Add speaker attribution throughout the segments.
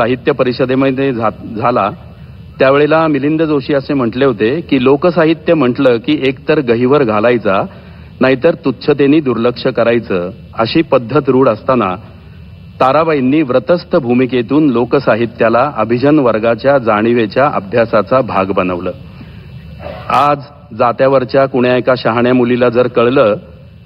Speaker 1: साहित्य परिषदेमध्ये झा- झाला. त्यावेळेला मिलिंद जोशी असे म्हटले होते की लोकसाहित्य म्हटलं की एकतर गहीवर घालायचा नाहीतर तुच्छतेने दुर्लक्ष करायचं अशी पद्धत रूढ असताना ताराबाईंनी व्रतस्थ भूमिकेतून लोकसाहित्याला अभिजन वर्गाच्या जाणीवेच्या अभ्यासाचा भाग बनवलं. आज जात्यावरच्या कुण्या एका शहाण्या मुलीला जर कळलं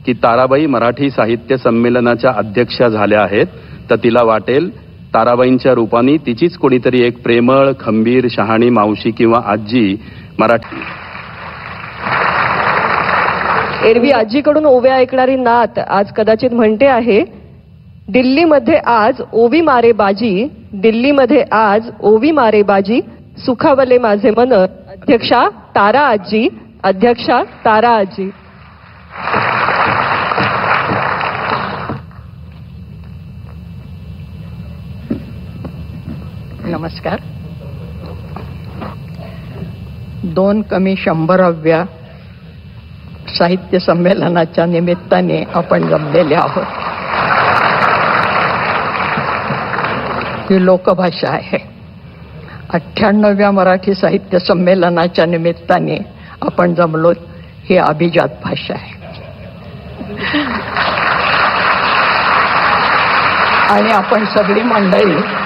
Speaker 1: की ताराबाई मराठी साहित्य संमेलनाच्या अध्यक्षा झाल्या आहेत तर तिला वाटेल ताराबाईंच्या रूपाने तिचीच कोणीतरी एक प्रेमळ खंबीर शहाणी मावशी किंवा आजी मराठी
Speaker 2: एरवी आजीकडून ओव्या ऐकणारी नात आज कदाचित म्हणते आहे दिल्लीमध्ये आज ओवी मारे बाजी दिल्लीमध्ये आज ओवी मारे बाजी सुखावले माझे मन अध्यक्षा तारा आजी अध्यक्षा तारा आजी.
Speaker 3: नमस्कार. दोन कमी शंभराव्या साहित्य संमेलनाच्या निमित्ताने आपण जमलेले आहोत. ही लोकभाषा आहे. अठ्ठ्याण्णव्या मराठी साहित्य संमेलनाच्या निमित्ताने आपण जमलो ही अभिजात भाषा आहे. आणि आपण सगळी मंडळी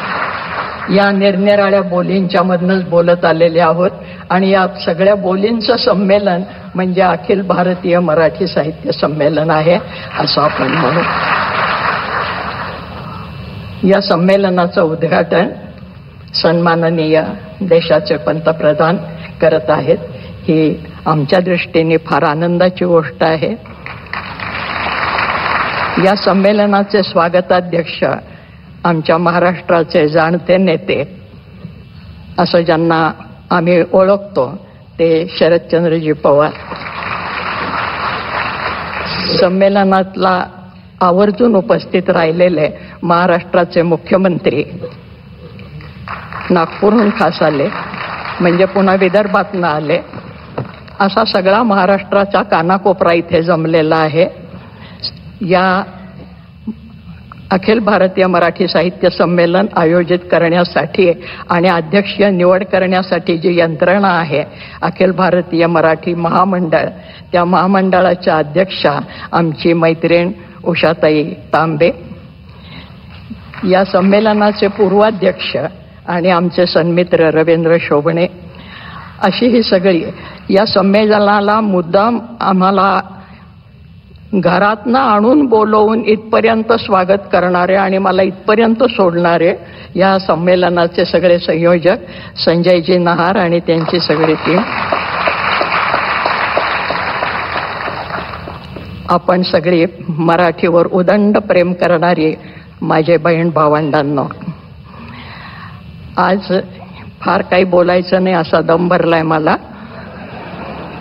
Speaker 3: या निरनिराळ्या बोलींच्या मधनच बोलत आलेले आहोत. आणि या सगळ्या बोलींचं संमेलन म्हणजे अखिल भारतीय मराठी साहित्य संमेलन आहे असं आपण म्हणू. या संमेलनाचं उद्घाटन सन्माननीय देशाचे पंतप्रधान करत आहेत. ही आमच्या दृष्टीने फार आनंदाची गोष्ट आहे. या संमेलनाचे स्वागताध्यक्ष आमच्या महाराष्ट्राचे जाणते नेते. असं ज्यांना आम्ही ओळखतो ते शरदचंद्रजी पवार. संमेलनातला आवर्जून उपस्थित राहिलेले महाराष्ट्राचे मुख्यमंत्री नागपूरहून खास आले म्हणजे पुन्हा विदर्भातनं आले. असा सगळा महाराष्ट्राचा कानाकोपरा इथे जमलेला आहे. या अखिल भारतीय मराठी साहित्य संमेलन आयोजित करण्यासाठी आणि अध्यक्षीय निवड करण्यासाठी जी यंत्रणा आहे अखिल भारतीय मराठी महामंडळ. त्या महामंडळाच्या अध्यक्षा आमची मैत्रीण उषाताई तांबे. या संमेलनाचे पूर्वाध्यक्ष आणि आमचे सन्मित्र रवींद्र शोभणे. अशी ही सगळी या संमेलनाला मुद्दाम आम्हाला घरातनं आणून बोलवून इथपर्यंत स्वागत करणारे आणि मला इथपर्यंत सोडणारे या संमेलनाचे सगळे संयोजक संजयजी नहार आणि त्यांची सगळी टीम आपण सगळी मराठीवर उदंड प्रेम करणारी माझे बहीण भावंडांनो आज फार काही बोलायचं नाही असा दम भरलाय मला.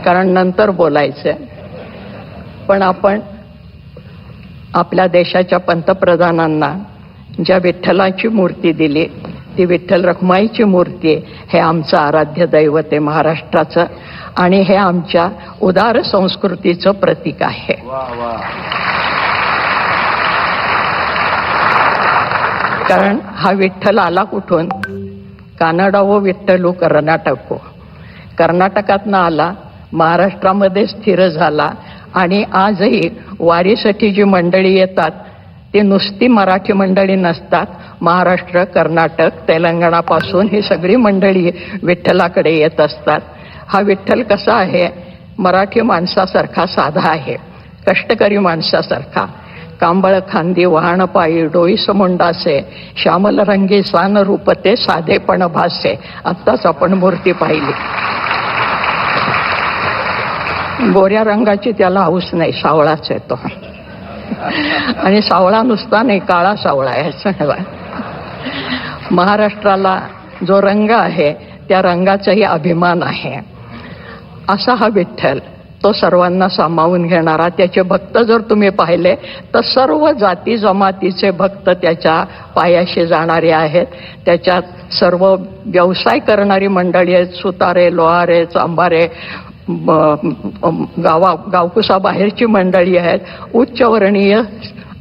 Speaker 3: कारण नंतर बोलायचं पण आपण आपल्या देशाच्या पंतप्रधानांना ज्या विठ्ठलाची मूर्ती दिली ती विठ्ठल रखमाईची मूर्ती हे आमचं आराध्य दैवत आहे महाराष्ट्राचं आणि हे आमच्या उदार संस्कृतीचं प्रतीक आहे. कारण हा विठ्ठल आला कुठून? कानडा व विठ्ठलू कर्नाटको. कर्नाटकातनं आला महाराष्ट्रामध्ये स्थिर झाला आणि आजही वारीसाठी जी मंडळी येतात ती नुसती मराठी मंडळी नसतात. महाराष्ट्र कर्नाटक तेलंगणापासून ही सगळी मंडळी विठ्ठलाकडे येत असतात. हा विठ्ठल कसा आहे? मराठी माणसासारखा साधा आहे. कष्टकरी माणसासारखा. कांबळ खांदी वाहणपायी डोईस मुंडासे श्यामल रंगी सान रूपते साधेपण भासे. आत्ताच आपण मूर्ती पाहिली. गोऱ्या रंगाची त्याला हौस नाही सावळाच येतो आणि सावळा नुसता नाही काळा सावळा आहे महाराष्ट्राला जो रंग आहे त्या रंगाचाही अभिमान आहे. असा हा विठ्ठल तो सर्वांना सामावून घेणारा त्याचे भक्त जर तुम्ही पाहिले तर सर्व जाती जमातीचे भक्त त्याच्या पायाशी जाणारे आहेत. त्याच्यात सर्व व्यवसाय करणारी मंडळी आहेत सुतारे लोहारे चांबारे गावा गावकुसा बाहेरची मंडळी आहेत. उच्चवर्णीय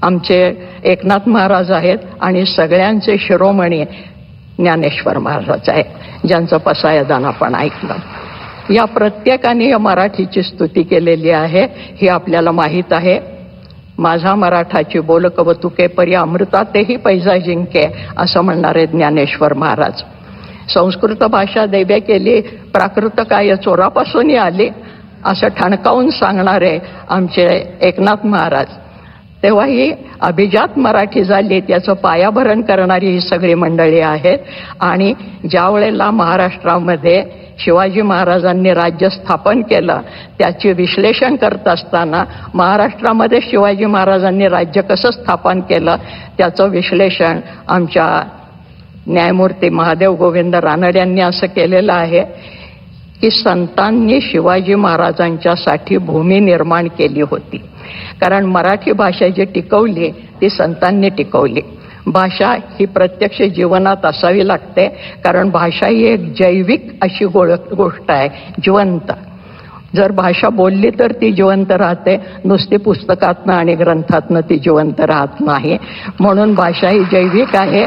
Speaker 3: आमचे एकनाथ महाराज आहेत आणि सगळ्यांचे शिरोमणी ज्ञानेश्वर महाराज आहे ज्यांचं पसायदान आपण ऐकलं. या प्रत्येकाने या मराठीची स्तुती केलेली आहे हे आपल्याला माहीत आहे. माझा मराठाची बोलकवतुके परी अमृतातेही पैजा जिंके असं म्हणणारे ज्ञानेश्वर महाराज. संस्कृत भाषा दैव्य केली प्राकृत काय चोरापासूनही आली असं ठणकावून सांगणारे आमचे एकनाथ महाराज. तेव्हा ही अभिजात मराठी झाली त्याचं पायाभरण करणारी ही सगळी मंडळी आहेत. आणि ज्या वेळेला महाराष्ट्रामध्ये शिवाजी महाराजांनी राज्य स्थापन केलं त्याचे विश्लेषण करत असताना महाराष्ट्रामध्ये शिवाजी महाराजांनी राज्य कसं स्थापन केलं त्याचं विश्लेषण आमच्या न्यायमूर्ती महादेव गोविंद रानड यांनी असं केलेलं आहे की संतांनी शिवाजी महाराजांच्यासाठी भूमी निर्माण केली होती. कारण मराठी भाषा जी टिकवली ती संतांनी टिकवली. भाषा ही प्रत्यक्ष जीवनात असावी लागते कारण भाषा ही एक जैविक अशी गोळख गोष्ट आहे जिवंत. जर भाषा बोलली तर ती जिवंत राहते नुसती पुस्तकातनं आणि ग्रंथातनं ती जिवंत राहत नाही. म्हणून भाषा ही जैविक आहे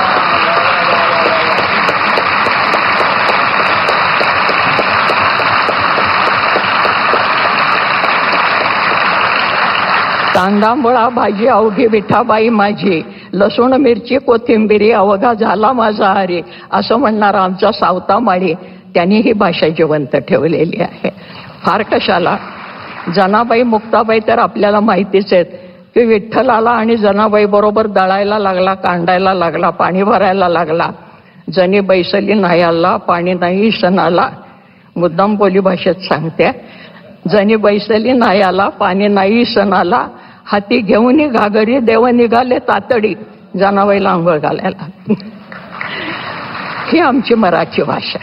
Speaker 3: कांदा मुळा भाजी अवघी विठाबाई माझी. लसूण मिरची कोथिंबिरी अवघा झाला माझा हरी. असं म्हणणारा आमचा सावता माळी त्यांनी ही भाषा जिवंत ठेवलेली आहे. फार कशाला? जनाबाई मुक्ताबाई तर आपल्याला माहितीच आहेत की विठ्ठलाला आणि जनाबाई बरोबर दळायला लागला कांडायला लागला पाणी भरायला लागला. जनी बैसली नाही आला पाणी नाही सणाला. मुद्दाम बोली भाषेत सांगते. जनी बैसली नाही आला पाणी नाही सणाला हाती घेऊन घागरी देव निघाले तातडी जनाबाईला आंघोळ घालायला. ही आमची मराठी भाषा.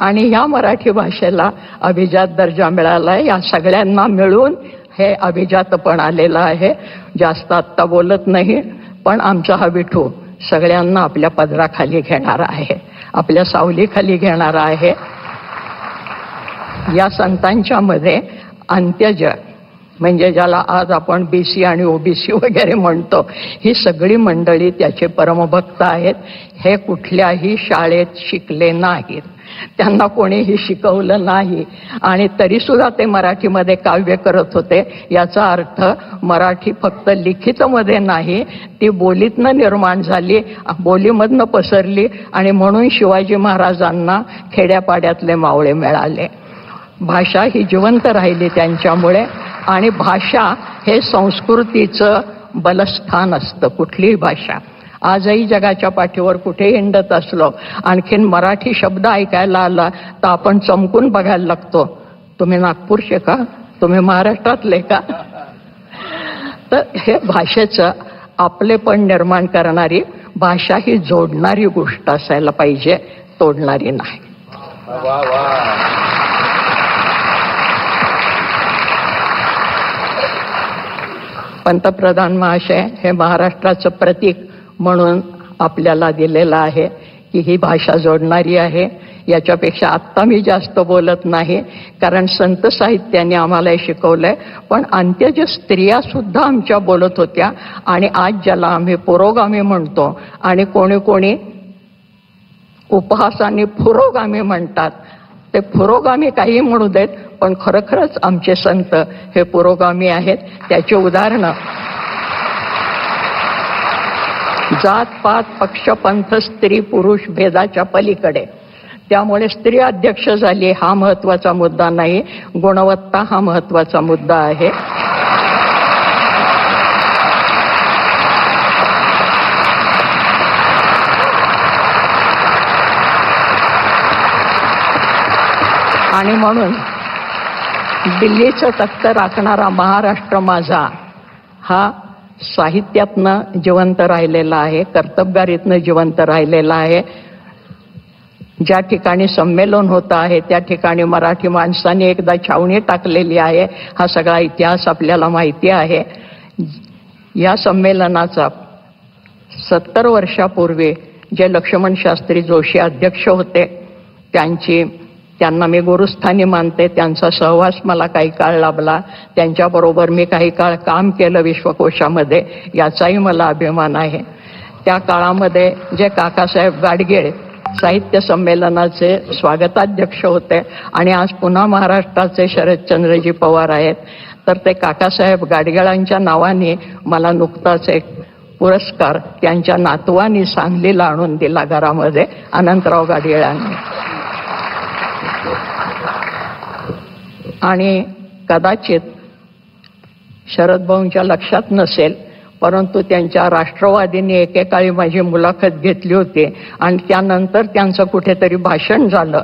Speaker 3: आणि ह्या मराठी भाषेला अभिजात दर्जा मिळाला या सगळ्यांना मिळून हे अभिजातपण आलेलं आहे. जास्त आत्ता बोलत नाही पण आमचा हा विठू सगळ्यांना आपल्या पदराखाली घेणार आहे. आपल्या सावलीखाली घेणार आहे. या संतांच्या मध्ये अंत्यज म्हणजे ज्याला आज आपण बी सी आणि ओबीसी वगैरे म्हणतो ही सगळी मंडळी त्याचे परमभक्त आहेत. हे कुठल्याही शाळेत शिकले नाहीत. त्यांना कोणीही शिकवलं नाही. आणि तरीसुद्धा ते मराठीमध्ये काव्य करत होते. याचा अर्थ मराठी फक्त लिखितमध्ये नाही ती बोलीतनं निर्माण झाली बोलीमधनं पसरली आणि म्हणून शिवाजी महाराजांना खेड्यापाड्यातले मावळे मिळाले. भाषा ही जिवंत राहिली त्यांच्यामुळे आणि भाषा हे संस्कृतीचं बलस्थान असतं कुठलीही भाषा. आजही जगाच्या पाठीवर कुठे हिंडत असलो आणखीन मराठी शब्द ऐकायला आला तर आपण चमकून बघायला लागतो. तुम्ही नागपूरचे का? तुम्ही महाराष्ट्रातले का? तर हे भाषेचं आपले पण निर्माण करणारी भाषा ही जोडणारी गोष्ट असायला पाहिजे तोडणारी नाही. पंतप्रधान महाशय हे महाराष्ट्राचं प्रतीक म्हणून आपल्याला दिलेलं आहे की ही भाषा जोडणारी आहे. याच्यापेक्षा आत्ता मी जास्त बोलत नाही कारण संत साहित्याने आम्हाला शिकवलं शिकवलंय. पण अंत्यज स्त्रिया सुद्धा आमच्या बोलत होत्या आणि आज ज्याला आम्ही पुरोगामी म्हणतो आणि कोणी कोणी उपहासाने पुरोगामी म्हणतात ते पुरोगामी काही म्हणू देत पण खरोखरच आमचे संत हे पुरोगामी आहेत. त्याची उदाहरणं. जात पात पक्ष पंथ स्त्री पुरुष भेदाच्या पलीकडे. त्यामुळे स्त्री अध्यक्ष झाली हा महत्त्वाचा मुद्दा नाही. गुणवत्ता हा महत्त्वाचा मुद्दा आहे. आणि म्हणून दिल्लीचं तख्त राखणारा महाराष्ट्र माझा हा साहित्यातनं जिवंत राहिलेला आहे कर्तबगारीतनं जिवंत राहिलेला आहे. ज्या ठिकाणी संमेलन होतं आहे त्या ठिकाणी मराठी माणसाने एकदा छावणी टाकलेली आहे. हा सगळा इतिहास आपल्याला माहिती आहे. या संमेलनाचा सत्तर वर्षापूर्वी जे लक्ष्मण शास्त्री जोशी अध्यक्ष होते त्यांची त्यांना मी गुरुस्थानी मानते त्यांचा सहवास मला काही काळ लाभला. त्यांच्याबरोबर मी काही काळ काम केलं विश्वकोशामध्ये याचाही मला अभिमान आहे. त्या काळामध्ये जे काकासाहेब गाडगेळ साहित्य संमेलनाचे स्वागताध्यक्ष होते आणि आज पुन्हा महाराष्ट्राचे शरदचंद्रजी पवार आहेत तर ते काकासाहेब गाडगिळांच्या नावाने मला नुकताच एक पुरस्कार त्यांच्या नातवानी सांगलीला आणून दिला घरामध्ये अनंतराव गाडगिळांनी. आणि कदाचित शरद भाऊंच्या लक्षात नसेल परंतु त्यांच्या राष्ट्रवादीने एकेकाळी माझी मुलाखत घेतली होती आणि त्यानंतर त्यांचं कुठेतरी भाषण झालं.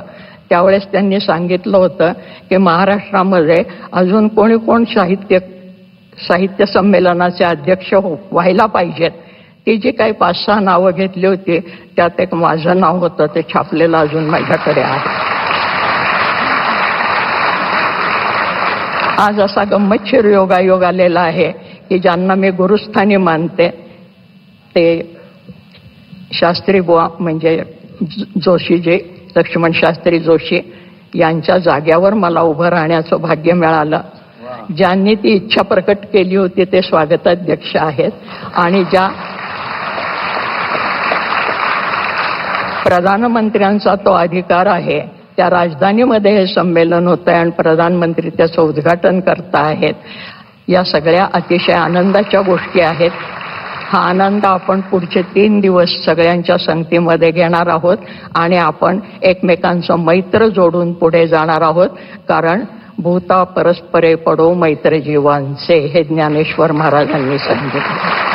Speaker 3: त्यावेळेस त्यांनी सांगितलं होतं की महाराष्ट्रामध्ये अजून कोणी कोण साहित्य साहित्य संमेलनाचे अध्यक्ष हो व्हायला पाहिजेत. ती जी काही पाच सहा नावं घेतली होती त्यात एक माझं नाव होतं ते छापलेलं अजून माझ्याकडे आहे. आज असा गंमतशीर योगायोग आलेला आहे की ज्यांना मी गुरुस्थानी मानते ते शास्त्री बुवा म्हणजे ज- जोशीजी लक्ष्मण शास्त्री जोशी यांच्या जाग्यावर मला उभं राहण्याचं भाग्य मिळालं. ज्यांनी ती इच्छा प्रकट केली होती ते स्वागताध्यक्ष आहेत. आणि ज्या प्रधानमंत्र्यांचा तो अधिकार आहे त्या राजधानीमध्ये हे संमेलन होतं आहे आणि प्रधानमंत्री त्याचं उद्घाटन करता आहेत या सगळ्या अतिशय आनंदाच्या गोष्टी आहेत. हा आनंद आपण पुढचे तीन दिवस सगळ्यांच्या संगतीमध्ये घेणार आहोत आणि आपण एकमेकांचं मैत्र जोडून पुढे जाणार आहोत. कारण भूता परस्परे पडो मैत्र जीवांचे हे ज्ञानेश्वर महाराजांनी सांगितलं.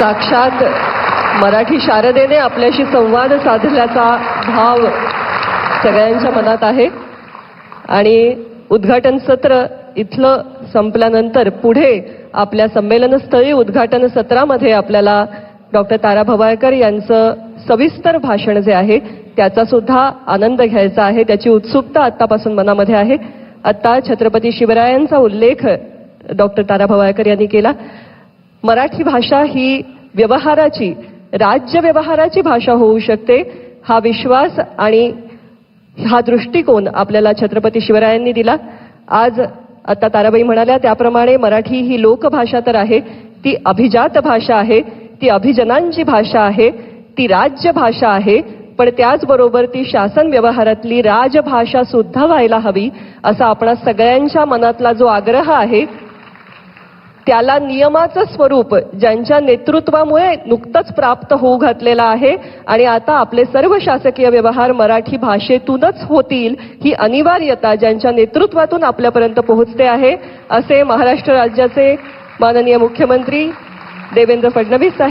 Speaker 2: साक्षात मराठी शारदेने आपल्याशी संवाद साधल्याचा भाव सगळ्यांच्या मनात आहे. आणि उद्घाटन सत्र इथलं संपल्यानंतर पुढे आपल्या संमेलनस्थळी उद्घाटन सत्रामध्ये आपल्याला डॉक्टर तारा भवाळकर यांचं सविस्तर भाषण जे आहे त्याचा सुद्धा आनंद घ्यायचा आहे त्याची उत्सुकता आत्तापासून मनामध्ये आहे. आत्ता छत्रपती शिवरायांचा उल्लेख डॉक्टर तारा भवाळकर यांनी केला. मराठी भाषा ही व्यवहाराची राज्य व्यवहाराची भाषा होऊ शकते हा विश्वास आणि हा दृष्टिकोन आपल्याला छत्रपती शिवरायांनी दिला. आज आता ताराबाई म्हणाल्या त्याप्रमाणे मराठी ही लोकभाषा तर आहे ती अभिजात भाषा आहे ती अभिजनांची भाषा आहे ती राज्य भाषा आहे पण त्याचबरोबर ती शासन व्यवहारातली राजभाषा सुद्धा व्हायला हवी असा आपणा सगळ्यांच्या मनातला जो आग्रह आहे त्याला नियमाचं स्वरूप ज्यांच्या नेतृत्वामुळे नुकतंच प्राप्त होऊ घातलेलं आहे. आणि आता आपले सर्व शासकीय व्यवहार मराठी भाषेतूनच होतील ही अनिवार्यता ज्यांच्या नेतृत्वातून आपल्यापर्यंत पोहोचते आहे. असे महाराष्ट्र राज्याचे माननीय मुख्यमंत्री देवेंद्र फडणवीस साहेब